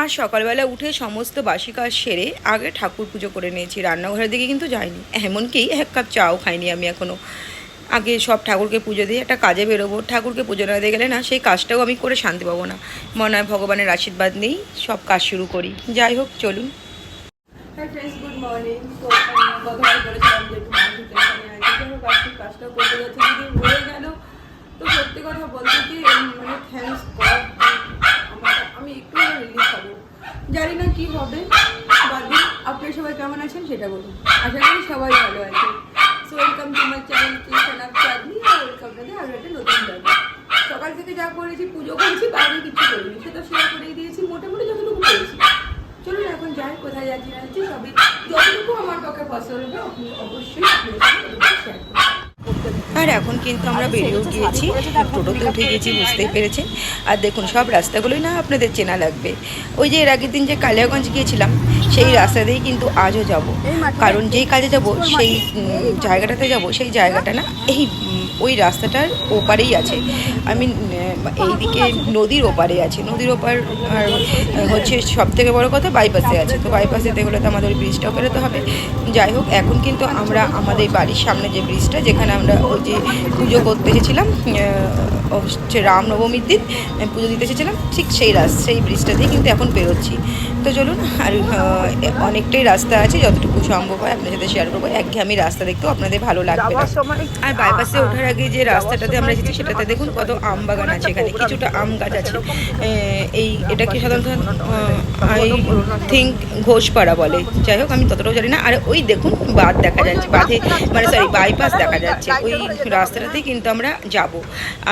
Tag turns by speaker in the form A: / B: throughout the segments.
A: আর সকালবেলা উঠে সমস্ত বাসি কাজ সেরে আগে ঠাকুর পুজো করে নিয়েছি। রান্নাঘরের দিকে কিন্তু যাইনি। এমনকি এক কাপ চাও খাইনি আমি এখনও আগে সব ঠাকুরকে পুজো দিয়ে একটা কাজে বেরোবো। ঠাকুরকে পুজো না দিয়ে গেলে না, সেই কাজটাও আমি করে শান্তি পাবো না। মনে হয় ভগবানের আশীর্বাদ নেই সব কাজ শুরু করি। যাই হোক, চলুন। তো সত্যি কথা বলতে কি উম, মানে থ্যাংকস গড আমার আমি একটু রিলিফ হব জানি না কি হবে বাকি আপনারা সবাই কেমন আছেন সেটা বলুন। আশা করি সবাই ভালো আছে। So welcome to my channel কি সালাম চাঁদনি আর ওয়েলকাম টু আরও একটা নতুন ব্লগ সকাল থেকে যা করেছি, পুজো করেছি, বাইরে কিছু করিনি। সেটা শেয়ার করেই দিয়েছি, মোটামুটি যতটুকু করেছি চলুন এখন যাই, কোথায় যাচ্ছি না যাচ্ছি, সবই যতটুকু আমার পক্ষে পছন্দ হবে, আপনি অবশ্যই সাথে শেয়ার আর এখন কিন্তু আমরা বেরিয়েও গিয়েছি। টোটোতে উঠে গিয়েছি, বুঝতেই পেরেছেন। আর দেখুন, সব রাস্তাগুলোই না আপনাদের চেনা লাগবে। ওই যে এর আগের দিন যে কালিয়াগঞ্জ গিয়েছিলাম, সেই রাস্তা দিয়েই কিন্তু আজও যাব। কারণ যেই কাজে যাব, সেই জায়গাটাতে যাব, সেই জায়গাটা না, এই ওই রাস্তাটার ওপারেই আছে। আমি এইদিকে নদীর ওপারে আছে। নদীর ওপার, আর হচ্ছে সব থেকে বড় কথা বাইপাসে আছে। তো বাইপাসে গেলে তো আমাদের ব্রিজটাও পেরোতে হবে। যাই হোক, এখন কিন্তু আমরা আমাদের বাড়ির সামনে যে ব্রিজটা যেখানে আমরা ওই যে পুজো করতে এসেছিলাম হচ্ছে রামনবমীর দিন পুজো দিতে এসেছিলাম, ঠিক সেই রাস, সেই ব্রিজটা দিয়ে কিন্তু এখন বেরোচ্ছি তো চলুন। আর অনেকটাই রাস্তা আছে যতটুকু সম্ভব হয় আপনার সাথে শেয়ার করব। একঘেয়েমি রাস্তা দেখতেও আপনাদের ভালো লাগবে আর বাইপাসে ওঠার আগে যে রাস্তাটাতে আমরা এসেছি সেটাতে দেখুন কত আম বাগান আছে এখানে কিছুটা আম গাছ আছে। এই এটাকে সাধারণত আই থিঙ্ক ঘোষপাড়া বলে। যাই হোক আমি ততটাও জানি না। আর ওই দেখুন বাঁধ দেখা যাচ্ছে বাঁধে মানে সরি বাইপাস দেখা যাচ্ছে। ওই রাস্তাটাতেই কিন্তু আমরা যাব।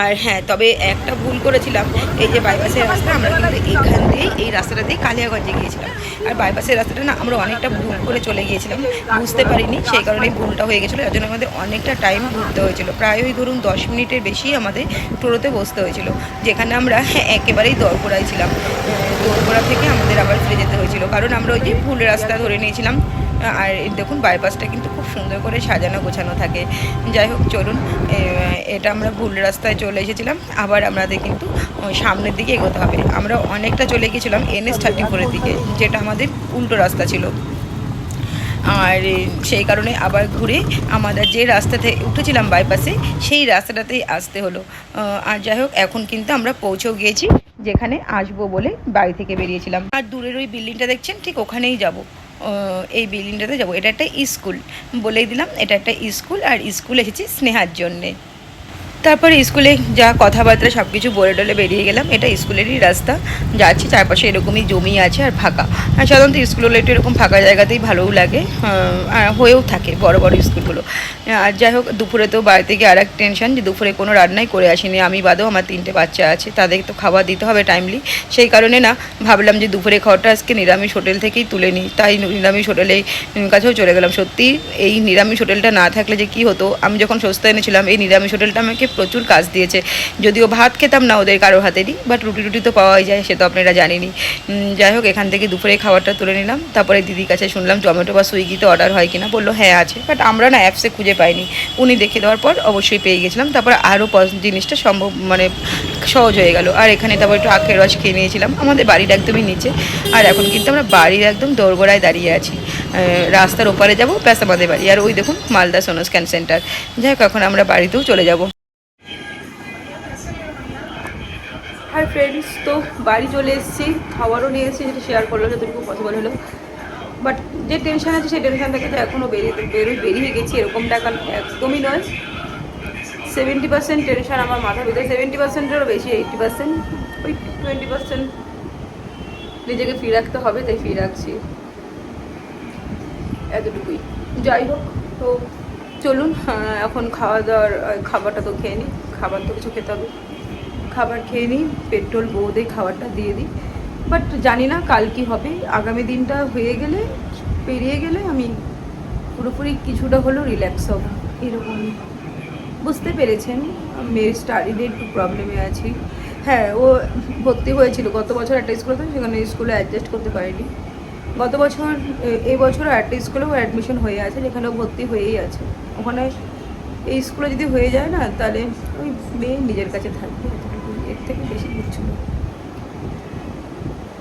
A: আর হ্যাঁ তবে একটা ভুল করেছিলাম। এই যে বাইপাসের রাস্তা আমরা কিন্তু এখান দিয়েই এই রাস্তাটা দিয়ে কালিয়াগঞ্জে গিয়েছিলাম। আর বাইপাসের রাস্তাটা না আমরা অনেকটা ভুল করে চলে গিয়েছিলাম। বুঝতে পারিনি, সেই কারণে ভুলটা হয়ে গেছিল। যার জন্য আমাদের অনেকটা টাইম ঘুরতে হয়েছিল। প্রায় ওই ধরুন দশ মিনিটের বেশি আমাদের টোটোতে বসতে হয়েছিল। যেখানে আমরা একেবারেই দরগোড়ায় ছিলাম। দরগোড়া থেকে আমাদের আবার ফিরে যেতে হয়েছিল। কারণ আমরা ওই যে ভুল রাস্তা ধরে নিয়েছিলাম। আর দেখুন বাইপাসটা কিন্তু খুব সুন্দর করে সাজানো গোছানো থাকে। যাই হোক, চলুন এটা আমরা ভুল রাস্তায় চলে এসেছিলাম। আবার আমাদের কিন্তু সামনের দিকে এগোতে হবে। আমরা অনেকটা চলে গেছিলাম এনএস থার্টি ফোরের দিকে, যেটা আমাদের উল্টো রাস্তা ছিল। আর সেই কারণে আবার ঘুরে আমাদের যে রাস্তাতে উঠেছিলাম বাইপাসে, সেই রাস্তাটাতেই আসতে হলো। আর যাই হোক, এখন কিন্তু আমরা পৌঁছেও গিয়েছি, যেখানে আসব বলে বাড়ি থেকে বেরিয়েছিলাম। আর দূরের ওই বিল্ডিংটা দেখছেন, ঠিক ওখানেই যাব। এই বিল্ডিংটাতে যাব। এটা একটা স্কুল বলেই দিলাম, এটা একটা স্কুল আর স্কুল এসেছি স্নেহার জন্যে। তারপরে স্কুলে যা কথাবার্তা সব কিছু বলে টলে বেরিয়ে গেলাম। এটা স্কুলেরই রাস্তা। যাচ্ছি, চারপাশে এরকমই জমি আছে আর ফাঁকা। আর সাধারণত স্কুলগুলো একটু এরকম ফাঁকা জায়গাতেই ভালোও লাগে আর হয়েও থাকে বড় বড় স্কুলগুলো। আর যাই হোক, দুপুরে তো বাড়িতে গিয়ে আর এক টেনশন যে দুপুরে কোনো রান্নাই করে আসিনি। আমি বাদেও আমার তিনটে বাচ্চা আছে, তাদের তো খাবার দিতে হবে টাইমলি সেই কারণে না, ভাবলাম যে দুপুরে খাওয়াটা আজকে নিরামিষ হোটেল থেকেই তুলে নিই। তাই নিরামিষ হোটেলেই কাছেও চলে গেলাম। সত্যি, এই নিরামিষ হোটেলটা না থাকলে যে কি হতো? আমি যখন সস্তা এনেছিলাম, এই নিরামিষ হোটেলটা আমাকে প্রচুর কাজ দিয়েছে। যদিও ভাত খেতাম না ওদের কারও হাতেরই বাট রুটি টুটি তো পাওয়াই যায়, সে তো আপনারা জানেনই। যাই হোক, এখান থেকে দুপুরে খাবারটা তুলে নিলাম, তারপরে দিদির কাছে শুনলাম জোম্যাটো বা সুইগিতে অর্ডার হয় কিনা, বলল হ্যাঁ আছে। বাট আমরা না অ্যাপসে খুঁজে পাইনি। উনি দেখে দেওয়ার পর অবশ্যই পেয়ে গেছিলাম, তারপর আরও জিনিসটা সম্ভব মানে সহজ হয়ে গেল। আর এখানে তারপর একটু আখের রস খেয়ে নিয়েছিলাম। আমাদের বাড়ির একদমই নিচে। আর এখন কিন্তু আমরা বাড়ির একদম দোরগোড়ায় দাঁড়িয়ে আছি। রাস্তার ওপারে যাব প্লাস আমাদের বাড়ি। আর ওই দেখুন, মালদা সোনো স্ক্যান সেন্টার। যাই হোক, এখন আমরা বাড়িতেও চলে যাব। আর ফ্রেন্ডস তো বাড়ি চলে এসেছি, খাবারও নিয়ে এসেছি, যেটা শেয়ার করল যতটুকু পসিবল হলো। বাট যে টেনশান আছে, সেই টেনশন থেকে তো এখনও বেরিয়ে বেরোই বেরিয়ে গেছি, এরকমটা এখন একদমই নয়। সেভেন্টি পার্সেন্ট টেনশন আমার মাথার ভিতরে সেভেন্টি পার্সেন্টেরও বেশি এইটটি পার্সেন্ট ওই টোয়েন্টি পার্সেন্ট নিজেকে ফিরে রাখতে হবে, তাই ফিরে রাখছি। এতটুকুই। যাই হোক, তো চলুন এখন খাওয়া দাওয়ার, খাবারটা তো খেয়ে নিই খাবার তো কিছু খেতে হবে। খাবার খেয়ে নিই, পেট্রোল বৌদে খাবারটা দিয়ে দিই। বাট জানি না কাল কি হবে। আগামী দিনটা হয়ে গেলে, পেরিয়ে গেলে আমি পুরোপুরি কিছুটা হলেও রিল্যাক্স হব। এরকম। বুঝতে পেরেছেন, মেয়ের স্টাডিতে একটু প্রবলেমে আছি। হ্যাঁ ও ভর্তি হয়েছিল। গত বছর একটা স্কুলে তো সেখানে স্কুলে অ্যাডজাস্ট করতে পারিনি। গত বছর এই বছরও একটা স্কুলেও অ্যাডমিশন হয়ে আছে, যেখানে ও ভর্তি হয়েই আছে। ওখানে এই স্কুলে যদি হয়ে যায় না, তাহলে ওই মেয়ে নিজের কাছে থাকবে। এর থেকে বেশি কিছু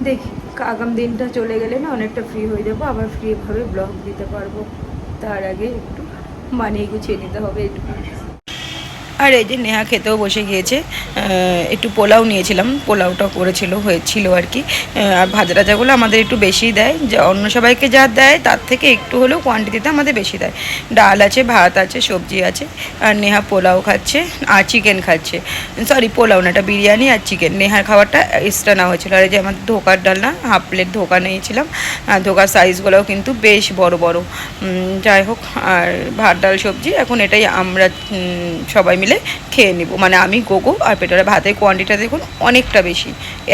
A: দেখি আগাম দিনটা চলে গেলে না অনেকটা ফ্রি হয়ে যাব, আবার ফ্রিভাবে ব্লগ দিতে পারব। তার আগে একটু মানিয়ে গুছিয়ে নিতে হবে, একটু আর এই যে নেহা খেতেও বসে গিয়েছে একটু পোলাও নিয়েছিলাম, পোলাওটা করেছিল, হয়েছিল আর কি। আর ভাজা টাজাগুলো আমাদের একটু বেশি দেয়, যা অন্য সবাইকে যা দেয়, তার থেকে একটু হলেও কোয়ান্টিটিতে আমাদের বেশি দেয়। ডাল আছে, ভাত আছে, সবজি আছে, আর নেহা পোলাও খাচ্ছে, আর চিকেন খাচ্ছে। সরি পোলাও না, এটা বিরিয়ানি আর চিকেন নেহার খাবারটা এক্সট্রা নেওয়া হয়েছিল। আর এই যে আমাদের ধোকার ডাল না হাফ প্লেট ধোকা নিয়েছিলাম, আর ধোকার সাইজগুলোও কিন্তু বেশ বড় বড়। যাই হোক, আর ভাত, ডাল, সবজি, এখন এটাই আমরা সবাই মিলে খেয়ে নেব। মানে আমি গোগো আর পেট্রোলের ভাতের কোয়ান্টিটা দেখুন অনেকটা বেশি।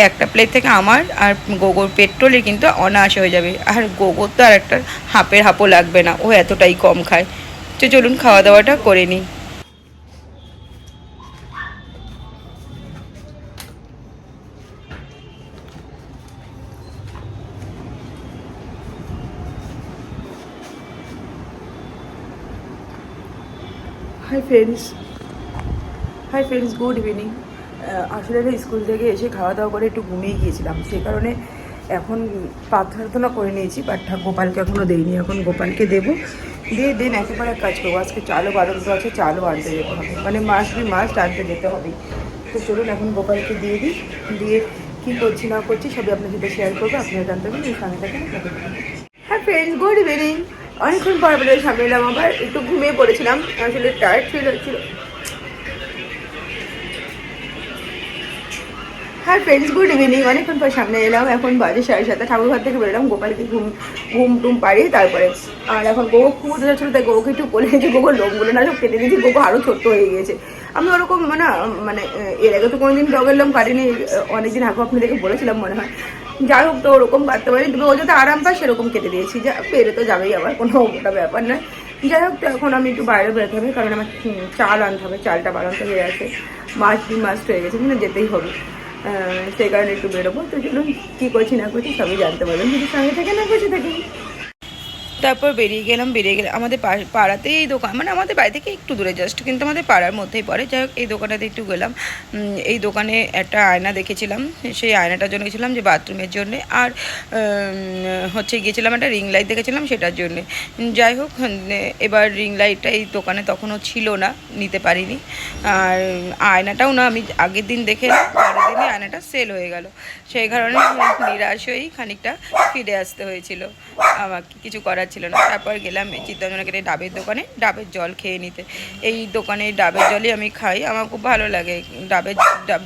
A: একটা প্লেট থেকে আমার আর গোগোর পেট্রোলের কিন্তু অনায়াসে হয়ে যাবে। আর গোগোর তো আর একটা হাফের হাফও লাগবে না, ও এতটাই কম খায়। তো চলুন খাওয়া দাওয়াটা করে নিই। Hi friends hi friends good evening আসলে স্কুল থেকে এসে খাওয়া দাওয়া করে একটু ঘুমিয়ে গিয়েছিলাম। সেই কারণে এখন প্রার্থনা করে নিয়েছি বাট গোপালকে এখনও দেইনি। এখন গোপালকে দেবো। দিয়ে দেন একেবারে এক কাজ করব। আজকে চালও বারন্ত আছে, চালও আনতে যেতে হবে। মানে মাস বি মাস আনতে যেতে হবে। তো চলুন এখন গোপালকে দিয়ে দিই। দিয়ে কী করছি, না করছি, সবই আপনার সাথে শেয়ার করব। আপনারা জানতে পারবেন, এই সঙ্গে থাকেন হ্যাঁ ফ্রেন্ডস গুড ইভিনিং অনেকক্ষণ পর আপনাদের সামনে এলাম। আবার একটু ঘুমিয়ে পড়েছিলাম। আসলে টায়ার্ড ফিল হচ্ছিল। হ্যাঁ ফ্রেন্ডস গুড ইভিনিং অনেকক্ষণ পর সামনে এলাম। এখন বাজে সাড়ে সাতটা। ঠাকুর ঘর থেকে বেরোলাম গোপালকে ঘুম ঘুম টুম পাড়িয়ে তারপরে আর এখন গোগো খুব যাচ্ছিল তাই গোগোকে একটু বলে যে গোগো লোমগুলো না সব কেটে দিয়েছি। গোগো আরও ছোট্ট হয়ে গিয়েছে। আমি ওরকম মানে মানে এর আগে তো কোনোদিন ডগের লোম কাটিনি, অনেকদিন আগে আপনাদেরকে বলেছিলাম মনে হয়। যাই হোক তো ওরকম কাটতে পারি তবে ও যাতে আরাম পায় সেরকম কেটে দিয়েছি। যা, পেরে তো যাবেই আবার, কোনো ওটা ব্যাপার নয়। যাই হোক তো এখন আমি একটু বাইরে বেরোতে হবে, কারণ আমার চাল আনতে হবে। চালটা বানাতে হয়ে আছে মাছ দুই মাছ হয়ে গেছে কিন্তু যেতেই হবে। সেই কারণে একটু বেরোবো। তো চলুন, কী করছি না করছি সবই জানতে পারবেন। যদি সঙ্গে থেকে না বসে থাকি তারপর বেরিয়ে গেলাম বেরিয়ে গেলাম। আমাদের পাড়াতেই এই দোকান মানে আমাদের বাড়ি থেকে একটু দূরে জাস্ট কিন্তু আমাদের পাড়ার মধ্যেই পড়ে। যাই হোক, এই দোকানটাতে একটু গেলাম। এই দোকানে একটা আয়না দেখেছিলাম। সেই আয়নাটার জন্য গেছিলাম যে বাথরুমের জন্যে। আর হচ্ছে গিয়েছিলাম একটা রিং লাইট দেখেছিলাম সেটার জন্যে। যাই হোক এবার রিং লাইটটা এই দোকানে তখনও ছিল না, নিতে পারিনি। আর, আয়নাটাও না, আমি আগের দিন দেখে, পরের দিনই আয়নাটা সেল হয়ে গেল। সেই কারণে নিরাশ হয়েই খানিকটা ফিরে আসতে হয়েছিল। আমাকে কিছু করার ছিল না। তারপর গেলাম এই চিত্তরঞ্জনকের এই ডাবের দোকানে, ডাবের জল খেয়ে নিতে। এই দোকানে ডাবের জলই আমি খাই। আমার খুব ভালো লাগে। ডাবের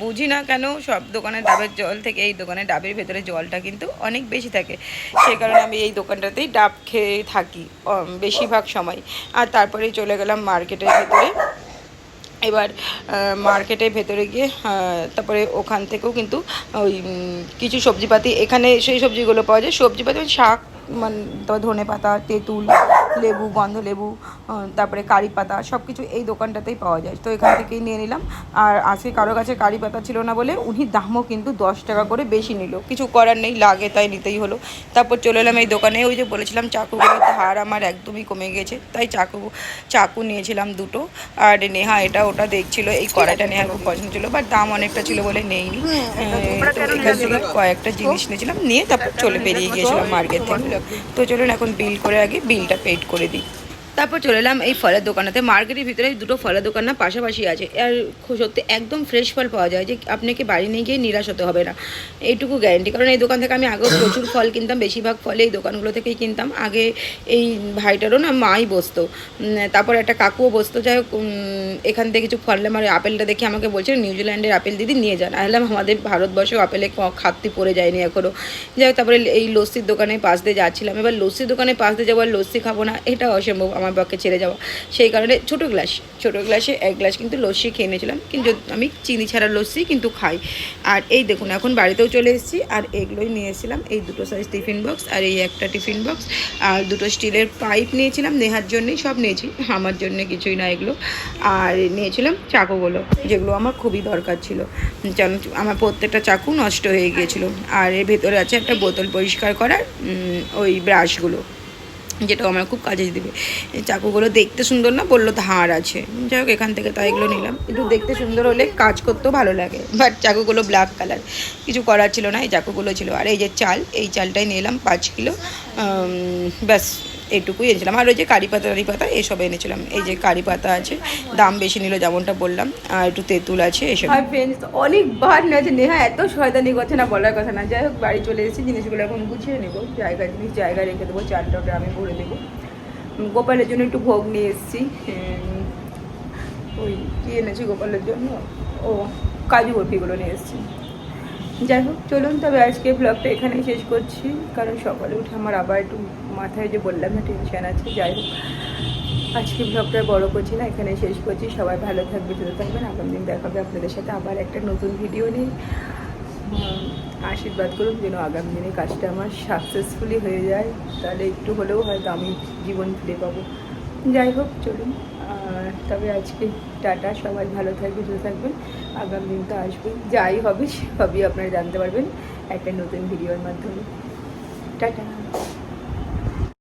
A: বুঝি না কেন সব দোকানে ডাবের জল থেকে এই দোকানে ডাবের ভেতরে জলটা কিন্তু অনেক বেশি থাকে। সেই কারণে আমি এই দোকানটাতেই ডাব খেয়ে থাকি বেশিরভাগ সময়। আর তারপরে চলে গেলাম মার্কেটের ভেতরে। এবার মার্কেটের ভেতরে গিয়ে তারপরে ওখান থেকেও কিন্তু ওই কিছু সবজিপাতি, এখানে সেই সবজিগুলো পাওয়া যায়। সবজিপাতি শাক মানে তারপর ধনে পাতা তেঁতুল লেবু গন্ধ লেবু তারপরে কারি পাতা সব কিছু এই দোকানটাতেই পাওয়া যায়। তো এখান থেকেই নিয়ে নিলাম। আর আজকে কারও কাছে কারি পাতা ছিল না বলে উনি দামও কিন্তু দশ টাকা করে বেশি নিল। কিছু করার নেই, লাগে তাই নিতেই হলো। তারপর চলে এলাম এই দোকানে। ওই যে বলেছিলাম, চাকুগুলোর ধার আমার একদমই কমে গেছে। তাই চাকু চাকু নিয়েছিলাম দুটো। আর নেহা এটা ওটা দেখছিল, এই কড়াইটা নেহার খুব পছন্দ ছিল বাট দাম অনেকটা ছিল বলে নেইনি। কয়েকটা জিনিস নিয়েছিলাম, নিয়ে তারপর চলে বেরিয়ে গিয়েছিলাম মার্কেট থেকে। তো চলুন এখন বিল করে আগে বিলটা পেড করে দিই। তারপর চলে এলাম এই ফলের দোকানেতে। মার্কেটের ভিতরে দুটো ফলের দোকান না পাশাপাশি আছে। আর সত্যি একদম ফ্রেশ ফল পাওয়া যায় যে আপনাকে বাড়ি নিয়ে গিয়ে নিরাশ হতে হবে না। এইটুকু গ্যারেন্টি কারণ এই দোকান থেকে আমি আগেও প্রচুর ফল কিনতাম, বেশিরভাগ ফলে এই দোকানগুলো থেকেই কিনতাম। আগে এই ভাইটারও না মাই বসতো। তারপর একটা কাকুও বসতো। যাই হোক এখান থেকে কিছু ফল আমার আপেলটা দেখে আমাকে বলছে, নিউজিল্যান্ডের আপেল দিদি নিয়ে যান আহলাম আমাদের ভারতবর্ষেও আপেলে খাদ্যি পড়ে যায়নি এখনও যাই তারপরে এই লস্যির দোকানে পাশ দিয়ে যাচ্ছিলাম। এবার লস্যির দোকানে পাশ দিয়ে যাব আর লস্যি খাব না, এটা অসম্ভব। আমার পক্ষে ছেড়ে যাওয়া সেই কারণে ছোটো গ্লাস, ছোটো গ্লাসে এক গ্লাস কিন্তু লস্যি খেয়ে নিয়েছিলাম। কিন্তু আমি চিনি ছাড়া লস্যি কিন্তু খাই। আর এই দেখুন, এখন বাড়িতেও চলে এসেছি। আর এগুলোই নিয়ে এসেছিলাম। এই দুটো সাইজ টিফিন বক্স আর এই একটা টিফিন বক্স আর দুটো স্টিলের পাইপ নিয়েছিলাম। নেহার জন্যই সব নিয়েছি। আমার জন্য কিছুই না এগুলো। আর নিয়েছিলাম চাকুগুলো, যেগুলো আমার খুবই দরকার ছিল। আমার প্রত্যেকটা চাকু নষ্ট হয়ে গিয়েছিল। আর এর ভেতরে আছে একটা বোতল পরিষ্কার করার ওই ব্রাশগুলো যেটাও আমার খুব কাজে দেবে। এই চাকুগুলো দেখতে সুন্দর না, বলল ধার আছে। যাই হোক, এখান থেকে তাই এগুলো নিলাম। একটু দেখতে সুন্দর হলে কাজ করতেও ভালো লাগে। বাট চাকুগুলো ব্ল্যাক কালার কিছু করার ছিল না, এই চাকুগুলো ছিল। আর এই যে চাল, এই চালটাই নিলাম পাঁচ কিলো। ব্যাস। এইটুকুই এনেছিলাম। আর ওই যে কারি পাতা টারি পাতা, এসব এনেছিলাম। এই যে কারি পাতা আছে, দাম বেশি নিল যেমনটা বললাম, আর একটু তেঁতুল আছে, এসব। অনেকবার নেছে নেহা এত শয়তানি করছে না বলার কথা না। যাই হোক, বাড়ি চলে এসেছি, জিনিসগুলো এখন গুছিয়ে নেব। জায়গা, জিনিস জায়গায় রেখে দেবো চালটা আমি ভরে দেবো। গোপালের জন্য একটু ভোগ নিয়ে এসেছি। ওই কী এনেছি গোপালের জন্য? ও, কাজু বরফিগুলো নিয়ে এসেছি। যাই হোক, চলুন তবে আজকে ব্লগটা এখানেই শেষ করছি, কারণ সকালে উঠে আমার আবার একটু মাথায় যে বললাম না টেনশন আছে, যাই হোক। আজকে ব্লগটা বড় করছি না এখানে শেষ করছি। সবাই ভালো থাকবে, সুস্থ থাকবেন। আগামী দিন দেখাবে আপনাদের সাথে আবার একটা নতুন ভিডিও নিয়ে। আশীর্বাদ করুন যেন আগামী দিনে কাজটা আমার সাকসেসফুলি হয়ে যায়। তাহলে একটু হলেও হয়তো আমি জীবন ফিরে পাবো। যাই হোক, চলুন। তবে আজকে টাটা, সবাই ভালো থাকবে সুস্থ থাকবেন, আগামী দিন তো আসবেন যাই হবে, সবই আপনারা জানতে পারবেন একটা নতুন ভিডিওর মাধ্যমে। টাটা।